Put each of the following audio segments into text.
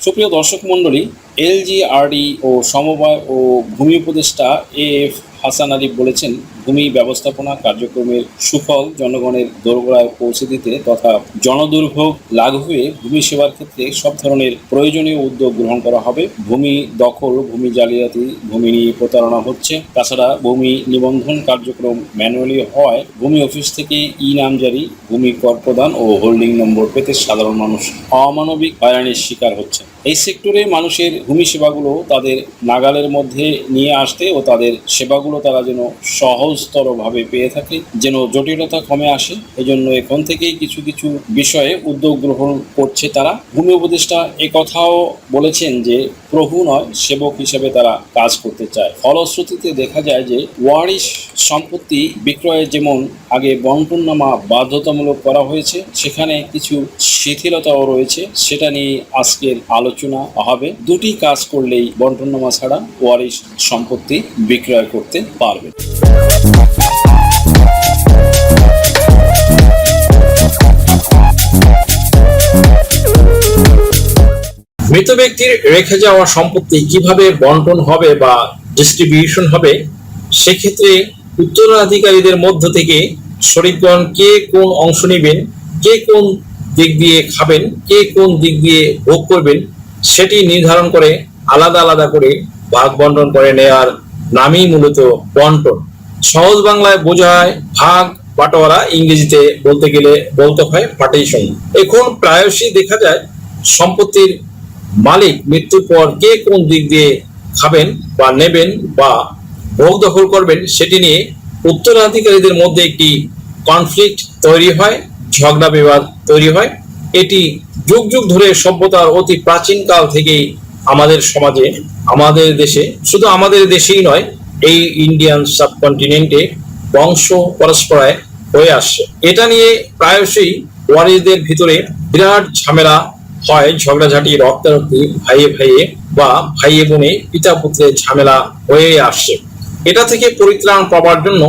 সুপ্রিয় দর্শক মণ্ডলী এলজিআরডি ও সমবায় ও ভূমি উপদেষ্টা এ এফ হাসান আলী বলেছেন ভূমি ব্যবস্থাপনা কার্যক্রমের সুফল জনগণের দোরগোড়ায় পৌঁছে দিতে তথা জনদুর্ভোগ লাঘবে ভূমি সেবার ক্ষেত্রে সব ধরনের প্রয়োজনীয় উদ্যোগ গ্রহণ করা হবে। ভূমি দখল, ভূমি জালিয়াতি, ভূমি নিয়ে প্রতারণা হচ্ছে। তাছাড়া ভূমি নিবন্ধন কার্যক্রম ম্যানুয়ালি হওয়ায় ভূমি অফিস থেকে ই নামজারি ভূমি কর প্রদান ও হোল্ডিং নম্বর পেতে সাধারণ মানুষ অমানবিক হয়রানির শিকার হচ্ছে। এই সেক্টরে মানুষের ভূমি সেবাগুলো তাদের নাগালের মধ্যে নিয়ে আসতে ও তাদের সেবাগুলো তারা যেন সহজতরভাবে পেয়ে থাকে, যেন জটিলতা কমে আসে। এজন্য এখন থেকেই কিছু কিছু বিষয়ে উদ্যোগ গ্রহণ করছে তারা। ভূমি উপদেষ্টা কথাও বলেছেন যে, প্রভু নয়, সেবক হিসেবে তারা কাজ করতে চায়। ফলশ্রুতিতে দেখা যায় যে, ওয়ারিশ সম্পত্তি বিক্রয়ে যেমন আগে বন্টননামা বাধ্যতামূলক করা হয়েছে, সেখানে কিছু শিথিলতাও রয়েছে, সেটা নিয়ে আজকের আলোচনা হবে। দুটি কাজ করলেই বন্টননামা ছাড়া ওয়ারিশ সম্পত্তি বিক্রয় করতে পারবে। মৃত ব্যক্তির রেখে যাওয়া সম্পত্তি কীভাবে বন্টন হবে বা ডিস্ট্রিবিউশন হবে, সেক্ষেত্রে উত্তরাধিকারীদের মধ্য থেকে শরীফগণ কে কোন অংশ নেবেন, কে কোন দিক দিয়ে খাবেন, কে কোন দিক দিয়ে ভোগ করবেন, সেটি নির্ধারণ করে আলাদা আলাদা করে ভাগ বন্টন করে নেওয়ার নামই মূলত বন্টন। সহজ বাংলায় বোঝায় ভাগ, বাটোয়ারা, ইংরেজিতে বলতে গেলে বলতে হয় পার্টিশন এখন প্রায়শই দেখা যায় সম্পত্তির মালিক মৃত্যুর পর কে কোন দিক দিয়ে খাবেন বা নেবেন বা ভোগ দখল করবেন সেটি নিয়ে উত্তরাধিকারীদের মধ্যে একটি কনফ্লিক্ট তৈরি হয়, ঝগড়া বিবাদ তৈরি হয়। এটি যুগ যুগ ধরে সভ্যতার অতি প্রাচীন কাল থেকেই আমাদের সমাজে, আমাদের দেশে, শুধু আমাদের দেশেই নয় এই ইন্ডিয়ান সাবকন্টিনেন্টে বংশ পরস্পরায় হয়ে আসছে। এটা নিয়ে প্রায়শই ওয়ারিসদের ভিতরে বিরাট ঝামেলা হয়, ঝগড়াঝাটি, রক্তারক্তি, ভাইয়ে ভাইয়ে বা ভাইয়ে বোনে পিতা পুত্রের ঝামেলা হয়ে আসছে। এটা থেকে পরিত্রাণ পাওয়ার জন্য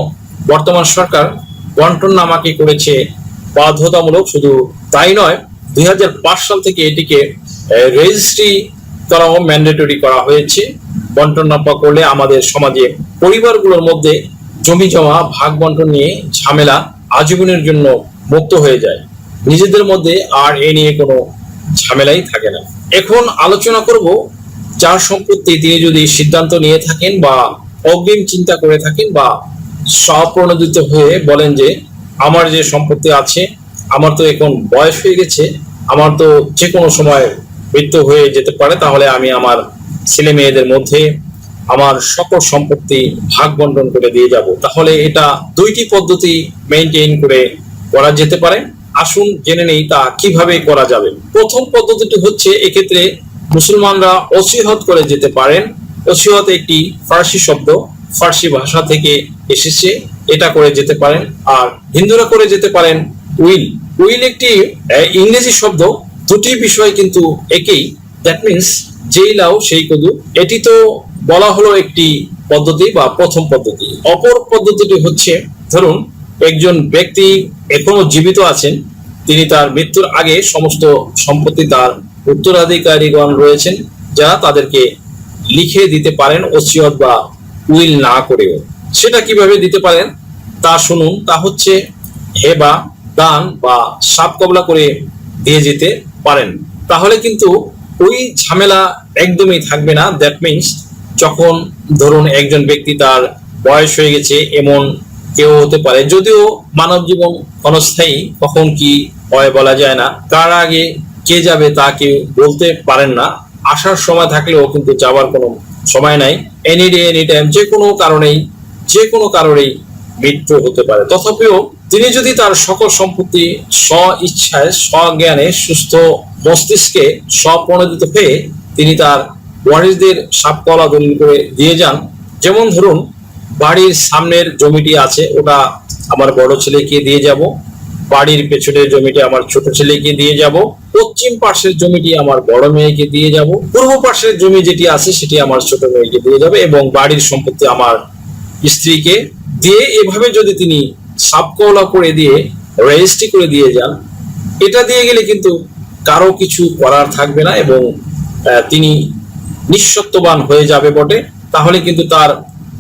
বর্তমান সরকার বন্টন নামাকে করেছে। বাধ্যতামূলক শুধু তাই নয়, দুই সাল থেকে এটিকে রেজিস্ট্রি করাও ম্যান্ডেটরি করা হয়েছে। বন্টন নামা করলে আমাদের সমাজে পরিবারগুলোর মধ্যে জমি জমা, ভাগ বন্টন নিয়ে ঝামেলা আজীবনের জন্য মুক্ত হয়ে যায়। নিজেদের মধ্যে আর এ নিয়ে কোনো ঝামেলাই থাকে না। এখন আলোচনা করব যার সম্পত্তি তিনি যদি সিদ্ধান্ত নিয়ে থাকেন বা অগ্রিম চিন্তা করে থাকেন বা স্বপ্রণোদিত হয়ে বলেন যে, আমার যে সম্পত্তি আছে, আমার তো এখন বয়স হয়ে গেছে, আমার তো যে কোনো সময় মৃত্যু হয়ে যেতে পারে, তাহলে আমি আমার ছেলে মেয়েদের মধ্যে আমার সকল সম্পত্তি ভাগ বন্টন করে দিয়ে যাব। তাহলে এটা দুইটি পদ্ধতি মেনটেন করে করা যেতে পারে। আসুন জেনে নেই তা কীভাবে করা যাবে। প্রথম পদ্ধতিটি হচ্ছে এক্ষেত্রে মুসলমানরা অসিহত করে যেতে পারেন। অসিহত একটি ফার্সি শব্দ, ফার্সি ভাষা থেকে এসেছে। এটা করে যেতে পারেন। আর হিন্দুরা করে যেতে পারেন উইল। উইল একটি ইংরেজি শব্দ। দুটি বিষয় কিন্তু একই। দ্যাট মিনস যেই লাও সেই কদু, এটি তো বলা হলো একটি পদ্ধতি বা প্রথম পদ্ধতি। অপর পদ্ধতিটি হচ্ছে, ধরুন, একজন ব্যক্তি এখনও জীবিত আছেন, তিনি তার মৃত্যুর আগে সমস্ত সম্পত্তি তার উত্তরাধিকারীগণ রয়েছেন, যারা তাদেরকে লিখে দিতে পারেন ওসিয়ত বা উইল না করেও। সেটা কীভাবে দিতে পারেন? তা শুনুন, তা হচ্ছে হেবা, দান বা সাপ কবলা করে দিয়ে যেতে পারেন। তাহলে কিন্তু ওই ঝামেলা একদমই থাকবে না। দ্যাট মিনস যখন ধরুন একজন ব্যক্তি তার বয়স হয়ে গেছে, এমন কেউ হতে পারে, যদিও মানব জীবন ক্ষণস্থায়ী, কখন কি হয় বলা যায় না। কার আগে কে যাবে তা কেউ বলতে পারেন না। আসার সময় থাকলেও কিন্তু যাওয়ার কোনো সময় নাই। এনি ডে এনি টাইম যে কোনো কারণেই যে কোনো কারণেই মৃত্যু হতে পারে। তথাপিও তিনি যদি তার সকল সম্পত্তি স্ব ইচ্ছায় স্বজ্ঞানে, সুস্থ মস্তিষ্কে স্বপ্রণোদিত হয়ে তিনি তার ওয়ারিসদের সাপকলা দলিল করে দিয়ে যান। যেমন ধরুন, বাড়ির সামনের জমিটি আছে, ওটা আমার বড় ছেলেকে দিয়ে যাব। বাড়ির পেছনের জমিটি আমার ছোট ছেলেকে দিয়ে যাব। পশ্চিম পাশের জমিটি আমার বড় মেয়েকে দিয়ে যাব। পূর্ব পাশের জমি যেটি আছে, সেটি আমার ছোট মেয়েকে দিয়ে যাবে এবং বাড়ির সম্পত্তি আমার স্ত্রীকে দিয়ে এভাবে যদি তিনি সাবকলা করে দিয়ে রেজিস্ট্রি করে দিয়ে যান। এটা দিয়ে গেলে কিন্তু কারও কিছু করার থাকবে না এবং তিনি নিঃসত্ববান হয়ে যাবে বটে। তাহলে কিন্তু তার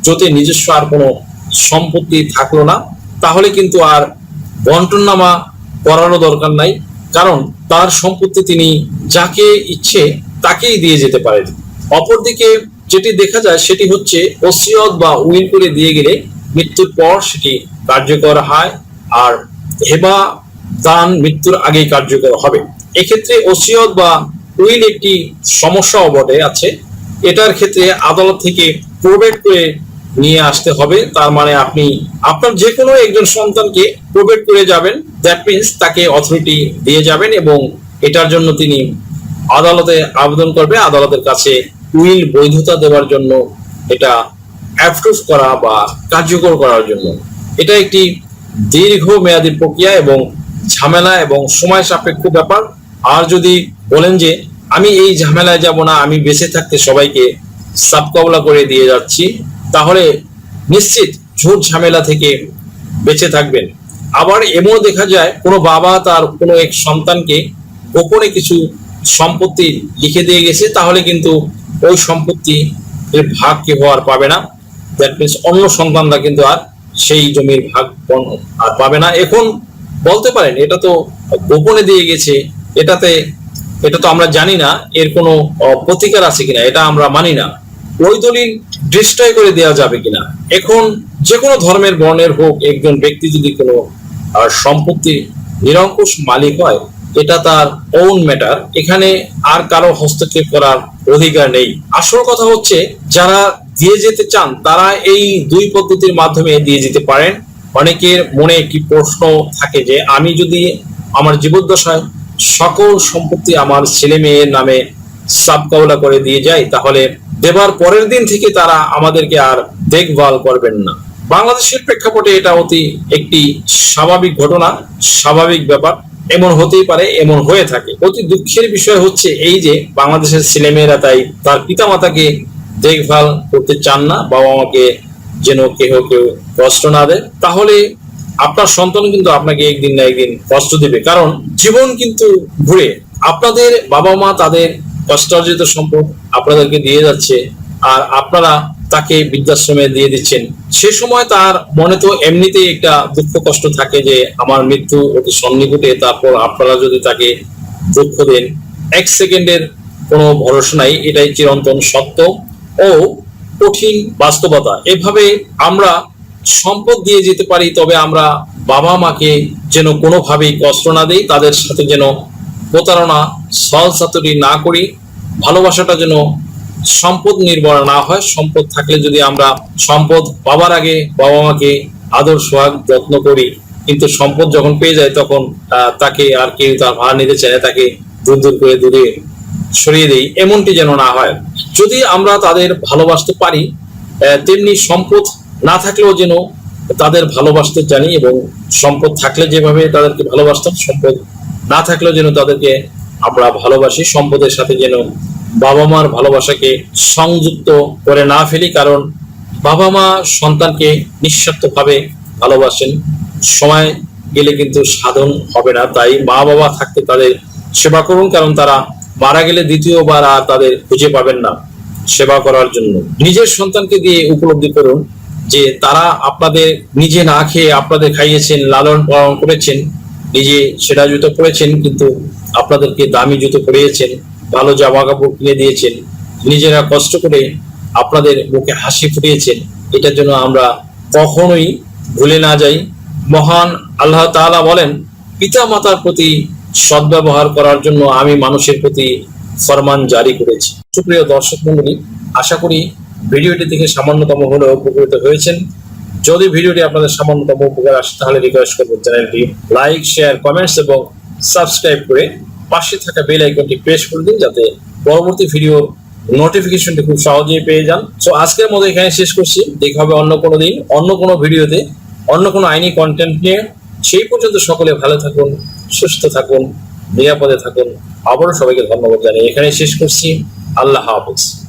যদি নিজস্ব আর কোনো সম্পত্তি থাকল না। তাহলে কিন্তু আর বন্টননামা করারও দরকার নাই। কারণ তার সম্পত্তি তিনি যাকে ইচ্ছে তাকেই দিয়ে যেতে পারেন। অপরদিকে যেটি দেখা যায় সেটি হচ্ছে ওসিয়ত বা উইল করে দিয়ে গেলে মৃত্যুর পর সেটি কার্যকর হয় আর হেবা দান মৃত্যুর আগেই কার্যকর হবে। এক্ষেত্রে ওসিয়ত বা উইল একটি সমস্যাও বটে, আছে। এটার ক্ষেত্রে আদালত থেকে প্রোবেট করে নিয়ে আসতে হবে। তার মানে আপনি, আপনার যে কোনো একজন সন্তানকে প্রোবেট করে যাবেন। দ্যাট মিনস তাকে অথরিটি দিয়ে যাবেন এবং এটার জন্য তিনি আদালতে আবেদন করবে। আদালতের কাছে উইল বৈধতা দেওয়ার জন্য এটা অ্যাপ্রুভ করা বা কার্যকর করার জন্য। এটা একটি দীর্ঘ মেয়াদী প্রক্রিয়া এবং ঝামেলা এবং সময় সাপেক্ষ ব্যাপার। আর যদি বলেন যে, আমি এই ঝামেলায় যাব না, আমি বেঁচে থাকতে সবাইকে সাবকবলা করে দিয়ে যাচ্ছি, তাহলে নিশ্চিত ঝুট ঝামেলা থেকে বেঁচে থাকবেন। আবার এমনও দেখা যায়, কোনো বাবা তার কোনো এক সন্তানকে গোপনে কিছু সম্পত্তি লিখে দিয়ে গেছে, তাহলে কিন্তু ওই সম্পত্তি ভাগ কেউ আর পাবে না। দ্যাট মিনস অন্য সন্তানরা কিন্তু আর সেই জমির ভাগ আর পাবে না। এখন বলতে পারেন, এটা তো গোপনে দিয়ে গেছে, এটাতে, এটা তো আমরা জানি না, এর কোনো প্রতিকার আছে কিনা, এটা আমরা মানি না। ওই দলিল ডিস্ট্রয় করে দেওয়া যাবে কিনা? এখন যে কোনো ধর্মের বর্ণের হোক, একজন ব্যক্তি যদি কোনো সম্পত্তি নিরঙ্কুশ মালিক হয়, এটা তার ওন ম্যাটার এখানে আর কারও হস্তক্ষেপ করার অধিকার নেই। আসল কথা হচ্ছে, যারা দিয়ে যেতে চান, তারা এই দুই পদ্ধতির মাধ্যমে দিয়ে যেতে পারেন। অনেকের মনে একটি প্রশ্ন থাকে যে, আমি যদি আমার জীবদ্দশায় সকল সম্পত্তি আমার ছেলে মেয়ের নামে সাবকাওলা করে দিয়ে যাই, তাহলে দেবার পরের দিন থেকে তারা আমাদেরকে আর দেখভাল করবেন না। বাংলাদেশের প্রেক্ষাপটে এটা অতি একটি স্বাভাবিক ঘটনা, স্বাভাবিক ব্যাপার। এমন হতেই পারে, এমন হয়ে থাকে। অতি দুঃখের বিষয় হচ্ছে এই যে, বাংলাদেশের ছেলেমেয়েরা তাই তার পিতামাতাকে দেখভাল করতে চান না, বাবা মাকে যেন কেহ কেউ কষ্ট না দেয়, তাহলে আপনার সন্তান কিন্তু আপনাকে একদিন না একদিন কষ্ট দেবে। কারণ জীবন কিন্তু ঘুরে। আপনাদের বাবা মা তাদের কষ্টার্জিত সম্পদ আপনাদেরকে দিয়ে যাচ্ছে, আর আপনারা তাকে বৃদ্ধাশ্রমে দিয়ে দিচ্ছেন। সে সময় তার মনে তো এমনিতেই একটা দুঃখ কষ্ট থাকে যে, আমার মৃত্যু অতি সন্নিকটে, তারপর আপনারা যদি তাকে দুঃখ দেন। এক সেকেন্ডের কোনো ভরসা নাই, এটাই চিরন্তন সত্য। ও কঠিন বাস্তবতা। এভাবে আমরা সম্পদ দিয়ে যেতে পারি, তবে আমরা বাবা মাকে যেন কোনোভাবেই কষ্ট না দেই, তাদের সাথে যেন প্রতারণা সলসাতুরি না করি। ভালোবাসাটা যেন সম্পদ নির্ভর না হয়। সম্পদ থাকলে যদি আমরা সম্পদ পাবার আগে বাবা মাকে আদর, সোহাগ, যত্ন করি, কিন্তু সম্পদ যখন পেয়ে যায়, তখন তাকে আর কেউ তার ভাড়া নিতে চায় তাকে দূর দূর করে দূরে সরিয়ে দেই। এমনটি যেন না হয়। যদি আমরা তাদের ভালোবাসতে পারি তেমনি সম্পদ না থাকলেও যেন তাদের ভালোবাসতে জানি এবং সম্পদ থাকলে যেভাবে তাদেরকে ভালোবাসতাম, সম্পদ না থাকলেও যেন তাদেরকে আমরা ভালোবাসি, সম্পদের সাথে যেন বাবা মার ভালোবাসাকে সংযুক্ত করে না ফেলি, কারণ বাবা মা সন্তানকে নিঃস্বার্থভাবে ভালোবাসেন। সময় গেলে কিন্তু সাধন হবে না, তাই মা বাবা থাকতে তাদের সেবা করুন, কারণ তারা মারা গেলে দ্বিতীয়বার আর তাদের খুঁজে পাবেন না সেবা করার জন্য। নিজের সন্তানকে দিয়ে উপলব্ধি করুন যে তারা আপনাদের নিজে না খেয়ে আপনাদের খাইয়েছেন, লালন পালন করেছেন, নিজে সেটা জুতো পরেছেন কিন্তু আপনাদেরকে দামি জুতো পরিয়েছেন, ভালো জামা কাপড় কিনে দিয়েছেন, নিজেরা কষ্ট করে আপনাদের মুখে হাসি ফুটিয়েছেন, এটার জন্য আমরা কখনোই ভুলে না যাই। মহান আল্লাহ তাআলা বলেন পিতা মাতার প্রতি সদ্ব্যবহার করার জন্য আমি মানুষের প্রতি ফরমান জারি করেছি। সুপ্রিয় দর্শক মন্ডলী আশা করি ভিডিওটি থেকে সামান্যতম হলেও উপকৃত হয়েছেন। যদি ভিডিওটি আপনাদের সামান্যতম উপকার আসে, তাহলে রিকোয়েস্ট করব চ্যানেলটি লাইক শেয়ার কমেন্টস এবং সাবস্ক্রাইব করে পাশে থাকা বেল আইকনটি প্রেস করে দিন, যাতে পরবর্তী ভিডিওর নোটিফিকেশনটি খুব সহজেই পেয়ে যান। সো আজকের মতো এখানে শেষ করছি। দেখা হবে অন্য কোনো দিন, অন্য কোনো ভিডিওতে, অন্য কোনো আইনি কন্টেন্ট নিয়ে। সেই পর্যন্ত সকলে ভালো থাকুন সুস্থ থাকুন নিরাপদে থাকুন। আবারও সবাইকে ধন্যবাদ জানিয়ে এখানে শেষ করছি। আল্লাহ হাফেজ।